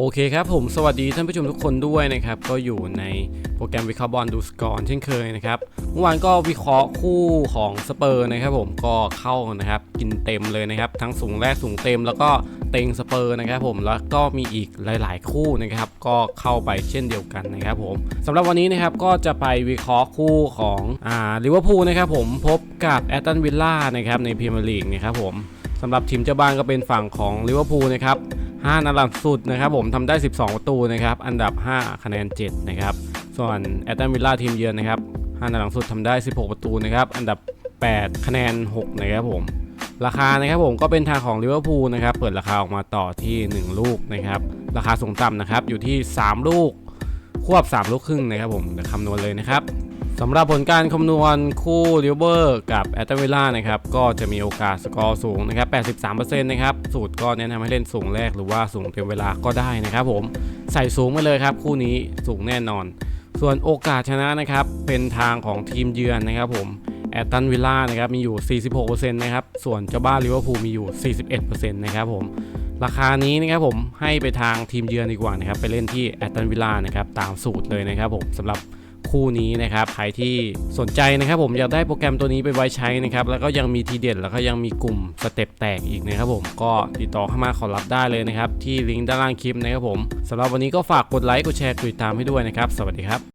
โอเคครับผมสวัสดีท่านผู้ชมทุกคนด้วยนะครับ ก็อยู่ในโปรแกรมวิเคราะห์บอลดูสกอร์เช่นเคยนะครับเมื่อวานก็วิเคราะห์คู่ของสเปอร์นะครับผมก็เข้านะครับกินเต็มเลยนะครับ ทั้งสูงแรกสูงเต็ม แล้วก็เต็งสเปอร์นะครับผมแล้วก็มีอีกหลาย ๆ คู่นะครับก็เข้าไปเช่นเดียวกันนะครับผมสำหรับวันนี้นะครับก็จะไปวิเคราะห์คู่ของอ่าลิเวอร์พูลนะครับผมพบกับแอตตันวิลล่านะครับในพรีเมียร์ลีกนะครับผมสำหรับทีมเจ้าบ้านก็เป็นฝั่งของลิเวอร์พูลนะครับ 5นัดหลังสุดนะครับผมทำได้ 12 ประตูนะครับ อันดับ 5 คะแนน 7 นะครับ ส่วนแอตตันวิลล่าทีมเยือนนะครับ5นัดหลังสุดทำได้ 16 ประตูนะครับ อันดับ 8 คะแนน 6 นะครับผม ราคานะครับผมก็เป็นทางของลิเวอร์พูลนะครับ เปิดราคาออกมาต่อที่ 1 ลูกนะครับ ราคาสูงต่ำนะครับอยู่ที่ 3 ลูก ควบ3ลูกครึ่งนะครับผมเดี๋ยวคำนวณเลยนะครับสำหรับผลการคำนวณคู่ลิเวอร์กับแอตตันวิลล่านะครับก็จะมีโอกาสสกอร์สูงนะครับ 83%นะครับสูตรก็แนะนำให้เล่นสูงแรกหรือว่าสูงเต็มเวลาก็ได้นะครับผมใส่สูงไปเลยครับ คู่นี้สูงแน่นอน ส่วนโอกาสชนะนะครับเป็นทางของทีมเยือนนะครับผมแอตตันวิลล่านะครับมีอยู่ 46%นะครับส่วนเจ้าบ้านลิเวอร์พูลมีอยู่ 41%นะครับผม ราคานี้นะครับผมให้ไปทางทีมเยือนดีกว่านะครับไปเล่นที่แอตตันวิลล่านะครับตามสูตรเลยนะครับผมสำหรับคู่นี้นะครับใครที่สนใจนะครับผมอยากได้โปรแกรมตัวนี้ไปไว้ใช้นะครับแล้วก็ยังมีทีเด็ดแล้วก็ยังมีกลุ่มสเต็ปแตกอีกนะครับผมก็ติดต่อเข้ามาขอรับได้เลยนะครับที่ลิงก์ด้านล่างคลิปนะครับผมสำหรับวันนี้ก็ฝากกดไลค์กดแชร์กดติดตามให้ด้วยนะครับ สวัสดีครับ